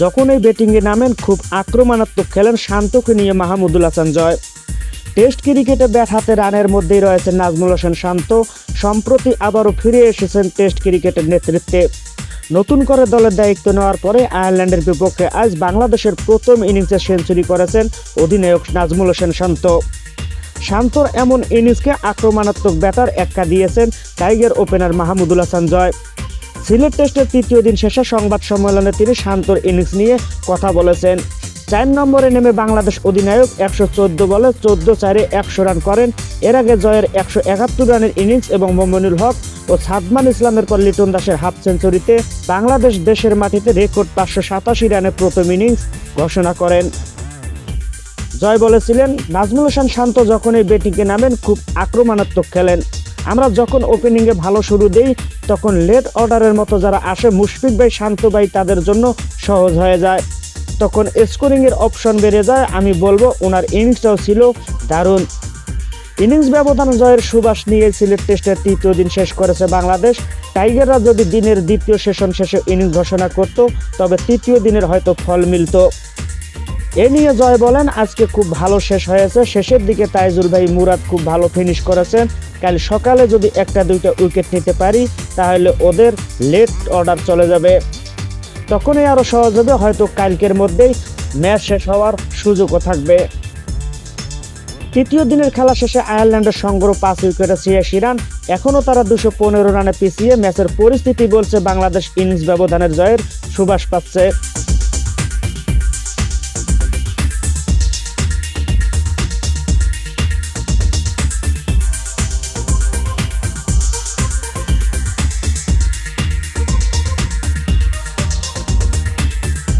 যখন এই ব্যাটিংয়ে নামেন, খুব আক্রমণাত্মক খেলেন শান্তকে নিয়ে মাহমুদুল হাসান জয়। টেস্ট ক্রিকেটে ব্যাট হাতে রানের মধ্যেই রয়েছেন নাজমুল হোসেন শান্ত। সম্প্রতি আবারও ফিরে এসেছেন টেস্ট ক্রিকেটের নেতৃত্বে। নতুন করে দলের দায়িত্ব নেওয়ার পরে আয়ারল্যান্ডের বিপক্ষে আজ বাংলাদেশের প্রথম ইনিংসে সেঞ্চুরি করেছেন অধিনায়ক নাজমুল হোসেন শান্ত। শান্তর এমন ইনিংসকে আক্রমণাত্মক ব্যাটার এক্কা দিয়েছেন টাইগার ওপেনার মাহমুদুল হাসান জয়। সিলেট টেস্টের তৃতীয় দিন শেষে সংবাদ সম্মেলনে তিনি শান্তর ইনিংস নিয়ে কথা বলেছেন। চার নম্বরে নেমে বাংলাদেশ অধিনায়ক একশো চোদ্দ বলে চোদ্দ চারে একশো রান করেন। এর আগে জয়ের একশো একাত্তর রানের ইনিংস এবং মোমিনুল হক ও সাদমান ইসলামের পর লিটন দাসের হাফ সেঞ্চুরিতে বাংলাদেশ দেশের মাটিতে রেকর্ড পাঁচশো সাতাশি রানে প্রথম ইনিংস ঘোষণা করেন। জয় বলেছিলেন, নাজমুল হোসেন শান্ত যখনই ব্যাটিংয়ে নামেন, খুব আক্রমণাত্মক খেলেন। আমরা যখন ওপেনিংয়ে ভালো শুরু দেই, তখন লেট অর্ডারের মতো যারা আসে, মুশফিক ভাই, শান্ত ভাই, তাদের জন্য সহজ হয়ে যায়। তখন স্কোরিংয়ের অপশন বেড়ে যায়, আমি বলব ওনার ইনিংসটাও ছিল দারুণ। ইনিংস ব্যবধান জয়ের সুবাস নিয়ে সিলেট টেস্টের তৃতীয় দিন শেষ করেছে বাংলাদেশ। টাইগাররা যদি দিনের দ্বিতীয় সেশন শেষে ইনিংস ঘোষণা করত, তবে তৃতীয় দিনের হয়তো ফল মিলত। এ নিয়ে জয় বলেন, আজকে খুব ভালো শেষ হয়েছে। শেষের দিকে তাইজুল ভাই মুরাদ খুব ভালো ফিনিশ করেছেন। কাল সকালে যদি একটা দুইটা উইকেট নিতে পারি, তাহলে ওদের লেট অর্ডার চলে যাবে। তখনই আরও সহজ হবে, হয়তো কালকের মধ্যেই ম্যাচ শেষ হওয়ার সুযোগও থাকবে। তৃতীয় দিনের খেলা শেষে আয়ারল্যান্ডের সংগ্রহ পাঁচ উইকেটে ছিয়াশি রান। এখনও তারা দুশো পনেরো রানে পিছিয়ে ম্যাচের পরিস্থিতি বলছে বাংলাদেশ ইনিংস ব্যবধানের জয়ের সুবাস পাচ্ছে।